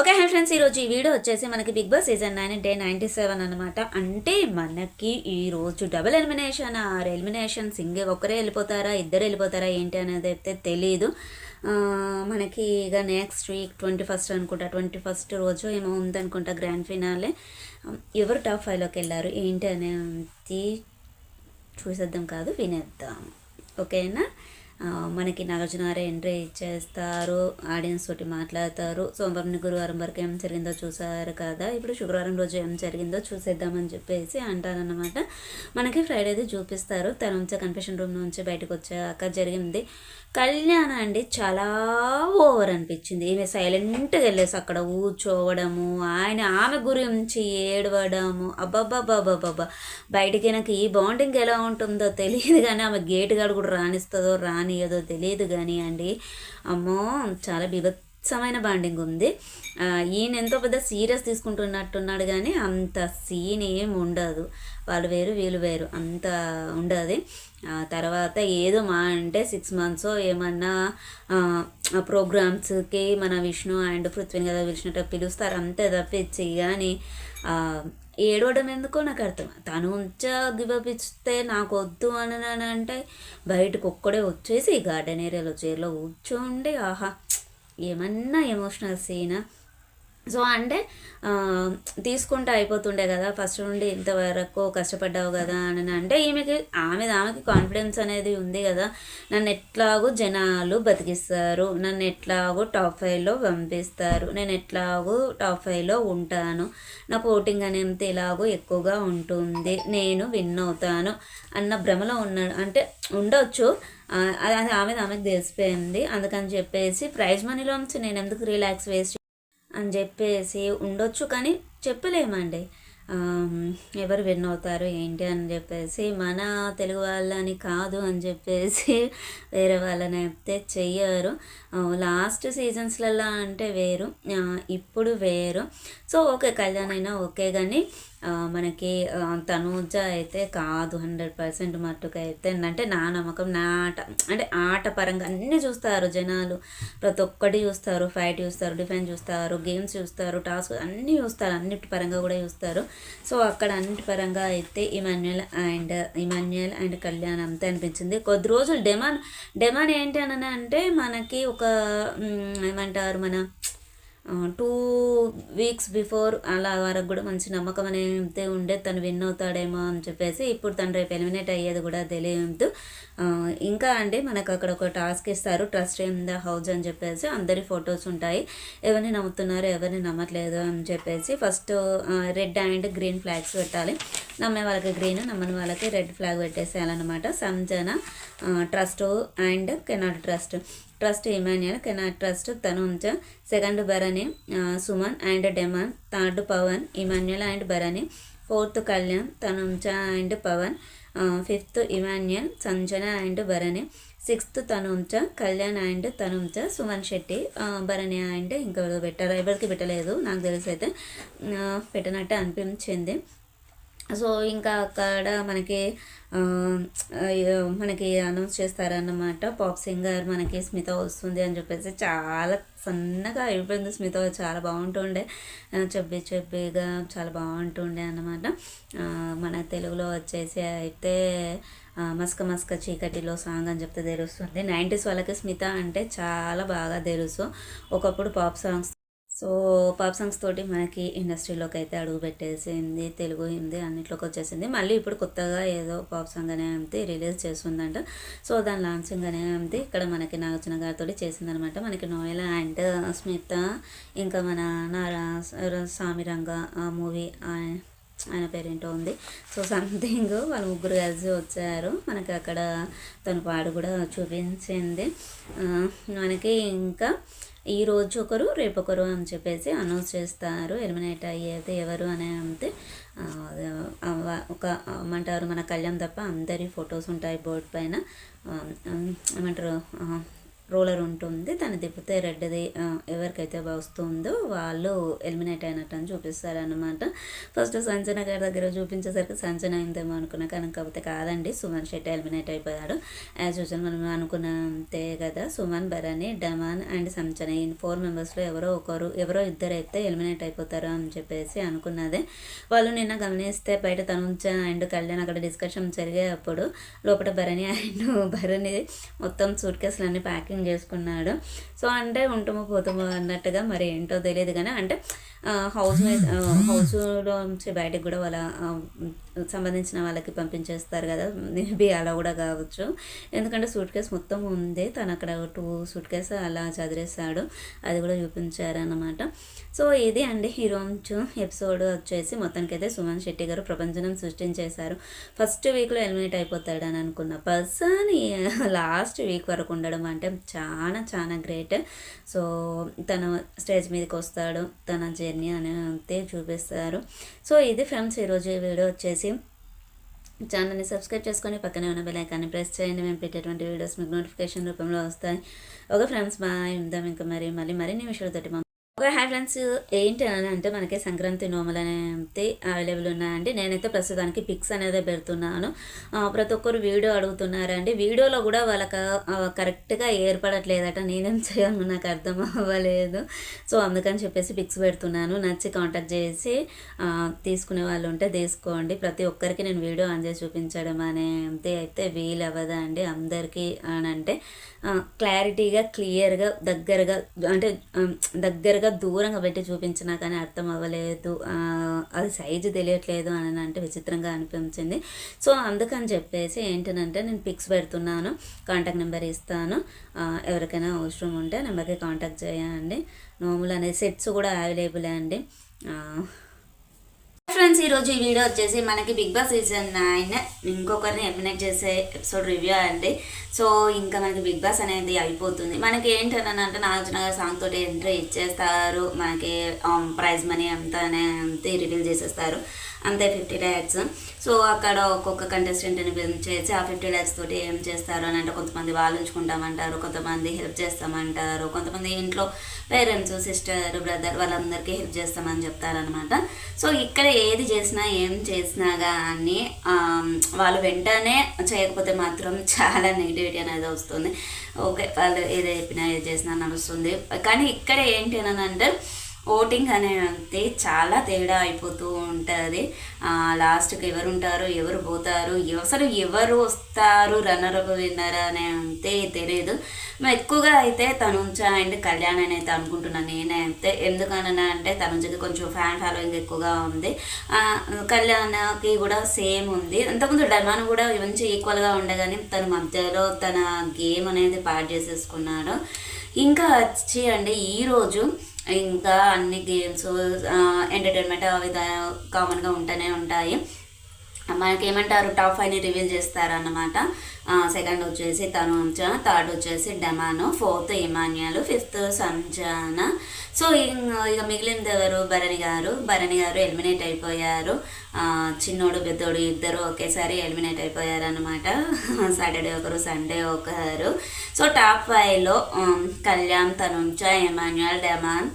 Okay hi friends. ఈరోజు ఈ video వచ్చేసి మనకి Bigg Boss season nine day ninety seven అనమాట అంటే మనకి ఈరోజు double elimination or elimination single ఒక్కరే వెళ్ళిపోతారా ఇద్దరు వెళ్ళిపోతారా ఏంటి అనేది అయితే తెలియదు మనకి ఇక నెక్స్ట్ వీక్ ట్వంటీ ఫస్ట్ అనుకుంటా. ట్వంటీ ఫస్ట్ రోజు ఏమో ఉందనుకుంటా గ్రాండ్ ఫినాలే ఎవరు టాప్ ఫైవ్లోకి వెళ్ళారు ఏంటి అనేది చూసేద్దాం కాదు వినేద్దాం. ఓకేనా? మనకి నాగార్జున ఎంట్రీ ఇచ్చేస్తారు ఆడియన్స్ తోటి మాట్లాడతారు. సోమవారం గురువారం వరకు ఏం జరిగిందో చూసారు కదా. ఇప్పుడు శుక్రవారం రోజు ఏం జరిగిందో చూసేద్దామని చెప్పేసి అంటారన్నమాట మనకి ఫ్రైడేది చూపిస్తారు. తన నుంచి కన్ఫెషన్ రూమ్ నుంచి బయటకు వచ్చాక జరిగింది. కళ్యాణ అండి చాలా ఓవర్ అనిపించింది. ఈమె సైలెంట్గా వెళ్ళేసి అక్కడ కూర్చోవడము ఆయన ఆమె గురించి ఏడవడము. అబ్బబ్బబ్బబ్బబ్బబ్బా. బయటికి నాకు ఈ బాండింగ్ ఎలా ఉంటుందో తెలియదు కానీ ఆమె గేట్ గాడు కూడా రాణిస్తుందో ఏదో తెలియదు కానీ అండి. అమ్మో చాలా బిభత్సమైన బాండింగ్ ఉంది. ఈయన ఎంతో పెద్ద సీరియస్ తీసుకుంటున్నట్టున్నాడు కానీ అంత సీన్ ఏం ఉండదు. వాళ్ళు వేరు వీళ్ళు వేరు. అంత ఉండదు. తర్వాత ఏదో మా అంటే సిక్స్ మంత్స్ ఏమన్నా ప్రోగ్రామ్స్కి మన విష్ణు అండ్ పృథ్వీని కదా పిలిచినట్టు పిలుస్తారు. అంతే తప్పించి కానీ ఏడవడం ఎందుకో నాకు అర్థం. తను ఉంచా గివప్ ఇస్తే నాకు వద్దు అని అంటే బయటకు ఒక్కడే వచ్చేసి గార్డెన్ ఏరియాలో చీరలో కూర్చోండి. ఆహా ఏమన్నా ఎమోషనల్ సీనా? సో అంటే తీసుకుంటే అయిపోతుండే కదా ఫస్ట్ నుండి ఇంతవరకు కష్టపడ్డావు కదా అని అంటే ఈమెకి ఆమె ఆమెకి కాన్ఫిడెన్స్ అనేది ఉంది కదా నన్ను ఎట్లాగో జనాలు బతికిస్తారు నన్ను ఎట్లాగో టాప్ ఫైవ్లో పంపిస్తారు నేను ఎట్లాగో టాప్ ఫైవ్లో ఉంటాను నా ఓటింగ్ అనేది ఎలాగో ఎక్కువగా ఉంటుంది నేను విన్ అవుతాను అన్న భ్రమలో ఉన్నాడు అంటే ఉండొచ్చు అది అది ఆమె ఆమెకు తెలిసిపోయింది అందుకని చెప్పేసి ప్రైజ్ మనీలోంచి నేను ఎందుకు రిలాక్స్ వేస్ట్ అని చెప్పేసి ఉండొచ్చు కానీ చెప్పలేమండి. ఎవరు విన్ అవుతారు ఏంటి అని చెప్పేసి మన తెలుగు వాళ్ళని కాదు అని చెప్పేసి వేరే వాళ్ళని అయితే చెయ్యరు. లాస్ట్ సీజన్స్లలో అంటే వేరు ఇప్పుడు వేరు. సో ఓకే కళ్యాణ్ అయినా ఓకే కానీ మనకి తనూజ అయితే కాదు హండ్రెడ్ పర్సెంట్ మట్టుకు అయితే అంటే నా నమ్మకం నా ఆట అంటే ఆట పరంగా అన్నీ చూస్తారు జనాలు. ప్రతి ఒక్కటి చూస్తారు ఫైట్ చూస్తారు డిఫెన్స్ చూస్తారు గేమ్స్ చూస్తారు టాస్క్ అన్నీ చూస్తారు అన్నిటి పరంగా కూడా చూస్తారు. సో అక్కడ అన్నిటి పరంగా అయితే Emmanuel and Emmanuel and Kalyan అంతే అనిపించింది. కొద్ది రోజులు డెమాన్ డెమాన్ ఏంటి అని అంటే మనకి ఒక ఒక ఏమంటారు మన టూ వీక్స్ బిఫోర్ అలా వరకు కూడా మంచి నమ్మకం అనేది ఉండే తను విన్ అవుతాడేమో అని చెప్పేసి ఇప్పుడు తను రేపు ఎలిమినేట్ అయ్యేది కూడా తెలియదు. ఇంకా అంటే మనకు అక్కడ ఒక టాస్క్ ఇస్తారు ట్రస్ట్ ఇన్ ద హౌస్ అని చెప్పేసి అందరి ఫొటోస్ ఉంటాయి. ఎవరిని నమ్ముతున్నారు ఎవరిని నమ్మట్లేదు అని చెప్పేసి first red and green flags పెట్టాలి. నమ్మే వాళ్ళకి గ్రీన్ నమ్మని వాళ్ళకి red flag పెట్టేసేయాలన్నమాట. Sanjana trust and cannot trust. Trust Emmanuel cannot trust Tanuja second Bharani Suman and Demon third Pavan Emmanuel and Bharani fourth Kalyan Tanuja and Pavan fifth Emmanuel Sanjana and Bharani sixth Tanuja Kalyan and Tanuja Suman Shetty Bharani and ఇంకా పెట్టారు ఎవరికి పెట్టలేదు నాకు తెలిసి అయితే పెట్టినట్టు అనిపించింది so ఇంకా అక్కడ మనకి మనకి అనౌన్స్ చేస్తారన్నమాట. పాప్ సింగర్ మనకి స్మిత వస్తుంది అని చెప్పేసి చాలా సన్నగా అయిపోయింది స్మిత. చాలా బాగుంటుండే. చెప్పి చెప్పిగా చాలా బాగుంటుండే అన్నమాట. మన తెలుగులో వచ్చేసి అయితే మస్క మస్క చీకటిలో సాంగ్ అని చెప్తే తెలుస్తుంది. నైంటీస్ వాళ్ళకి స్మిత అంటే చాలా బాగా తెలుసు. ఒకప్పుడు pop songs so pop songs తోటి మనకి ఇండస్ట్రీలోకి అయితే అడుగు పెట్టేసింది తెలుగు హిందీ అన్నిట్లోకి వచ్చేసింది. మళ్ళీ ఇప్పుడు కొత్తగా ఏదో పాప్ సాంగ్ అనేది రిలీజ్ చేస్తుందంట. సో దాని లాంచింగ్ అనేది ఇక్కడ మనకి నాగార్జున గారితో చేసిందనమాట. మనకి నోయల అండ్ స్మిత ఇంకా మన నారా సామిరంగ మూవీ ఆయన పేరేంటో ఉంది. సో సంథింగ్ వాళ్ళ ముగ్గురు కలిసి వచ్చారు. మనకి అక్కడ తన పాడు కూడా చూపించింది. మనకి ఇంకా ఈ రోజు ఒకరు రేపు ఒకరు అని చెప్పేసి అనౌన్స్ చేస్తారు. ఎలిమినేట్ అయ్యేది ఎవరు అని అంతే. ఒక ఏమంటారు మన కళ్యాణ్ తప్ప అందరి ఫొటోస్ ఉంటాయి బోర్డు పైన. ఏమంటారు రూలర్ ఉంటుంది. తను తిప్పితే రెడ్ది ఎవరికైతే వస్తుందో వాళ్ళు ఎలిమినేట్ అయినట్టు అని చూపిస్తారనమాట ఫస్ట్ సంజన గారి దగ్గర చూపించేసరికి సంజన అయిందేమో అనుకున్నా. కానీ కాకపోతే కాదండి సుమన్ శెట్టి ఎలిమినేట్ అయిపోయాడు. యాజ్ యూజువల్ మనం అనుకున్నంతే కదా సుమన్ భరణి డమాన్ అండ్ సంచన ఈ ఫోర్ మెంబర్స్లో ఎవరో ఒకరు ఎవరో ఇద్దరు అయితే ఎలిమినేట్ అయిపోతారు అని చెప్పేసి అనుకున్నదే. వాళ్ళు నిన్న గమనిస్తే బయట తనుంచ అండ్ కళ్యాణ్ అక్కడ డిస్కషన్ జరిగేటప్పుడు లోపల భరణి అండ్ భరణి మొత్తం సూట్ కేసులన్నీ ప్యాకింగ్ చేసుకున్నాడు. సో అంటే ఉంటుము పోతుము అన్నట్టుగా మరి ఏంటో తెలియదు కానీ అంటే హౌస్ హౌస్లో నుంచి బయటకు కూడా వాళ్ళ సంబంధించిన వాళ్ళకి పంపించేస్తారు కదా. మేబీ అలా కూడా కావచ్చు. ఎందుకంటే సూట్ కేస్ మొత్తం ఉంది. తను అక్కడ టూ సూట్ కేస్ అలా చదివేశాడు అది కూడా చూపించారనమాట సో ఇది అండి హీరోంచు ఎపిసోడ్ వచ్చేసి మొత్తానికి అయితే సుమన్ శెట్టి గారు ప్రపంచం సృష్టించేశారు. ఫస్ట్ వీక్లో ఎలిమినేట్ అయిపోతాడని అనుకున్న పర్సన్ లాస్ట్ వీక్ వరకు ఉండడం అంటే చాలా చాలా గ్రేట్. సో తన స్టేజ్ మీదకి వస్తాడు తన జర్నీ అని అంతే చూపిస్తారు. సో ఇది ఫ్రెండ్స్ ఈరోజు వీడియో వచ్చేసి ఛానల్ని సబ్స్క్రైబ్ చేసుకొని పక్కనే ఉన్న బెలైకాన్ని ప్రెస్ చేయండి. మేము పెట్టేటువంటి వీడియోస్ మీకు నోటిఫికేషన్ రూపంలో వస్తాయి. ఓకే ఫ్రెండ్స్ బాయ్ ఉందాం ఇంకా మరి మళ్ళీ మరిన్ని విషయాలతోటి మా ఓకే హాయ్ ఫ్రెండ్స్. ఏంటి అని అంటే మనకి సంక్రాంతి నోములు అనేది అవైలబుల్ ఉన్నాయండి. నేనైతే ప్రస్తుతానికి పిక్స్ అనేది పెడుతున్నాను. ప్రతి ఒక్కరు వీడియో అడుగుతున్నారండి. వీడియోలో కూడా వాళ్ళకి కరెక్ట్గా ఏర్పడట్లేదట. నేనేం చేయాలో నాకు అర్థం అవ్వలేదు. సో అందుకని చెప్పేసి పిక్స్ పెడుతున్నాను. నచ్చి కాంటాక్ట్ చేసి తీసుకునే వాళ్ళు ఉంటే తీసుకోండి. ప్రతి ఒక్కరికి నేను వీడియో ఆన్ చేసి చూపించడం అనేది అయితే వీలు అవ్వదండి అందరికీ అని అంటే క్లారిటీగా క్లియర్గా దగ్గరగా అంటే దగ్గర పెద్దగా దూరంగా పెట్టి చూపించినా కానీ అర్థం అవ్వలేదు. అది సైజు తెలియట్లేదు అని అంటే విచిత్రంగా అనిపించింది. సో అందుకని చెప్పేసి ఏంటంటే నేను పిక్స్ పెడుతున్నాను. కాంటాక్ట్ నెంబర్ ఇస్తాను. ఎవరికైనా అవసరం ఉంటే నెంబర్కి కాంటాక్ట్ చేయండి. నోములు అనే సెట్స్ కూడా అవైలబుల్ అండి. ఫ్రెండ్స్ ఈరోజు ఈ వీడియో వచ్చేసి మనకి బిగ్ బాస్ సీజన్ నైన్ ఇంకొకరిని ఎలిమినేట్ చేసే ఎపిసోడ్ రివ్యూ అండి. సో ఇంకా మనకి బిగ్ బాస్ అనేది అయిపోతుంది. మనకి ఏంటని అంటే నాగార్జున గారు సాంగ్ తోటి ఎంట్రీ ఇచ్చేస్తారు. మనకి um, ప్రైజ్ మనీ అంతా అంతే రివీల్ చేసేస్తారు. అంతే ఫిఫ్టీ ల్యాక్స్. సో అక్కడ ఒక్కొక్క కంటెస్టెంట్ని చేసి ఆ ఫిఫ్టీ ల్యాక్స్ తోటి ఏం చేస్తారు అని అంటే కొంతమంది వాళ్ళు ఉంచుకుంటామంటారు కొంతమంది హెల్ప్ చేస్తామంటారు కొంతమంది ఇంట్లో పేరెంట్స్ సిస్టర్ బ్రదర్ వాళ్ళందరికీ హెల్ప్ చేస్తామని చెప్తారనమాట సో ఇక్కడ ఏది చేసినా ఏం చేసినా కానీ వాళ్ళు వెంటనే చేయకపోతే మాత్రం చాలా నెగిటివిటీ అనేది వస్తుంది. ఓకే వాళ్ళు ఏది చెప్పినా ఏది చేసినా నడుస్తుంది. కానీ ఇక్కడ ఏంటి అని అంటే ఓటింగ్ అనేది చాలా తేడా అయిపోతూ ఉంటుంది. లాస్ట్కి ఎవరు ఉంటారు ఎవరు పోతారు అసలు ఎవరు వస్తారు రన్నర్ అప్ విన్నర్ అని అంతే తెలియదు ఎక్కువగా అయితే తనుంచ అండ్ కళ్యాణ్ అని అయితే అనుకుంటున్నాను నేనైతే. ఎందుకనన్నా అంటే తనుంచకి కొంచెం ఫ్యాన్ ఫాలోయింగ్ ఎక్కువగా ఉంది. కళ్యాణ్కి కూడా సేమ్ ఉంది. అంతకుముందు డమాన్ కూడా మంచి ఈక్వల్గా ఉండగానే తన మధ్యలో తన గేమ్ అనేది పాడు చేసేసుకున్నాడు. ఇంకా వచ్చి అండి ఈరోజు ఇంకా అన్ని గేమ్స్ ఎంటర్టైన్మెంట్ అవి కామన్గా ఉంటూనే ఉంటాయి. మనకి ఏమంటారు టాప్ ఫైవ్ని రివీల్ చేస్తారన్నమాట. సెకండ్ వచ్చేసి తనుంచ థర్డ్ వచ్చేసి Demon fourth Emmanuel fifth Sanjana so ఇక మిగిలింది ఎవరు భరణి గారు. భరణి గారు ఎలిమినేట్ అయిపోయారు. చిన్నోడు పెద్దోడు ఇద్దరు ఒకేసారి ఎలిమినేట్ అయిపోయారు అనమాట సాటర్డే ఒకరు సండే ఒకరు. సో టాప్ ఫైవ్లో కళ్యాణ్ తనుంచ ఎమాన్యుయల్ డెమాన్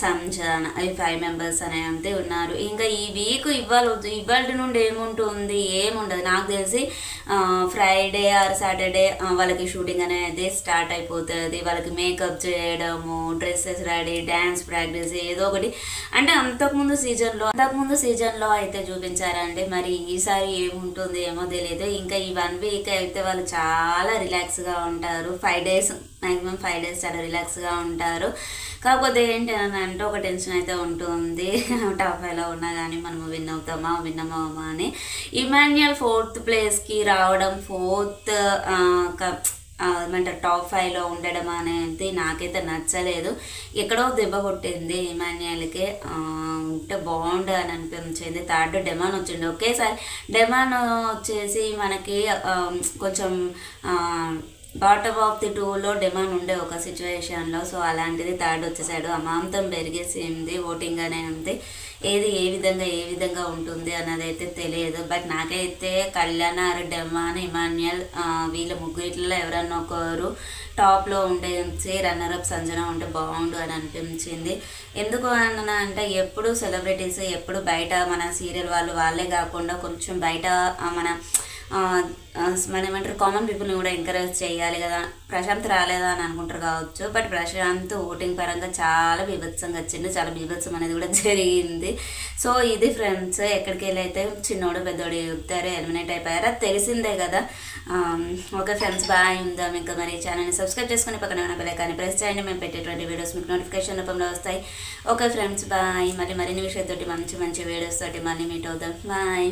సంజాన్ ఈ ఫైవ్ మెంబర్స్ అనే అంతే ఉన్నారు. ఇంకా ఈ వీక్ ఇవాళ ఇవాళ నుండి ఏముంటుంది? ఏముండదు. నాకు తెలిసి ఫ్రైడే ఆర్ సాటర్డే వాళ్ళకి షూటింగ్ అనేది స్టార్ట్ అయిపోతుంది. వాళ్ళకి మేకప్ చేయడము డ్రెస్సెస్ రెడీ డ్యాన్స్ ప్రాక్టీస్ ఏదో ఒకటి. అంటే అంతకుముందు సీజన్లో అంతకుముందు సీజన్లో అయితే చూపించారండి మరి ఈసారి ఏముంటుంది ఏమో తెలియదు. ఇంకా ఈ వన్ వీక్ అయితే వాళ్ళు చాలా రిలాక్స్గా ఉంటారు. Five days maximum five days చాలా రిలాక్స్గా ఉంటారు. కాకపోతే ఏంటి అని అంటే ఒక టెన్షన్ అయితే ఉంటుంది. టాప్ ఫైవ్లో ఉన్నా కానీ మనము విన్ అవుతామా విన్ అవ్వమా అని. ఇమాన్యుయల్ ఫోర్త్ ప్లేస్కి రావడం ఫోర్త్ ఏమంటారు టాప్ ఫైవ్లో ఉండడం అనేది నాకైతే నచ్చలేదు. ఎక్కడో దెబ్బ కొట్టింది హిమాన్యాలకే. ఉంటే బాగుండు అని అనిపించింది. థర్డ్ డెమాన్ వచ్చింది ఒకేసారి డెమాన్ వచ్చేసి మనకి కొంచెం బాటమ్ ఆఫ్ ది టూలో డిమాండ్ ఉండే ఒక సిచ్యువేషన్లో సో అలాంటిది థర్డ్ వచ్చేసాడు అమాంతం పెరిగేసింది ఓటింగ్ అనే ఉంది ఏది ఏ విధంగా ఏ విధంగా ఉంటుంది అన్నది అయితే తెలియదు. బట్ నాకైతే కళ్యాణ ఆర్ డెమాన్ ఇమాన్యుయల్ వీళ్ళ ముగ్గురిట్లో ఎవరన్నా ఒకరు టాప్లో ఉండేసి రన్నర్ అప్ సంజన ఉంటే బాగుండు అని అనిపించింది. ఎందుకు అన్నా అంటే ఎప్పుడు సెలబ్రిటీస్ ఎప్పుడు బయట మన సీరియల్ వాళ్ళు వాళ్ళే కాకుండా కొంచెం బయట మన మనం ఏమంటారు కామన్ పీపుల్ని కూడా ఎంకరేజ్ చేయాలి కదా. ప్రశాంత్ రాలేదా అని అనుకుంటారు కావచ్చు బట్ ప్రశాంత్ ఓటింగ్ పరంగా చాలా బీభత్సంగా వచ్చింది చాలా బీభత్సం అనేది కూడా జరిగింది. సో ఇది ఫ్రెండ్స్ ఎక్కడికి వెళ్ళి అయితే చిన్నోడు పెద్దోడు చెప్తారు ఎలిమినేట్ అయిపోయారు. అది తెలిసిందే కదా. ఓకే ఫ్రెండ్స్ బాయ్ ఉందాం ఇంకా మరి ఛానల్ని సబ్స్క్రైబ్ చేసుకుని పక్కన ఉన్న బెల్లైకాన్ని ప్రెస్ చేయండి. మేము పెట్టేటువంటి వీడియోస్ మీకు నోటిఫికేషన్ రూపంలో వస్తాయి. ఓకే ఫ్రెండ్స్ బాయ్ మళ్ళీ మరిన్ని విషయాలతోటి మంచి మంచి వీడియోస్ తోటి మళ్ళీ మీట్ అవుదాం. బాయ్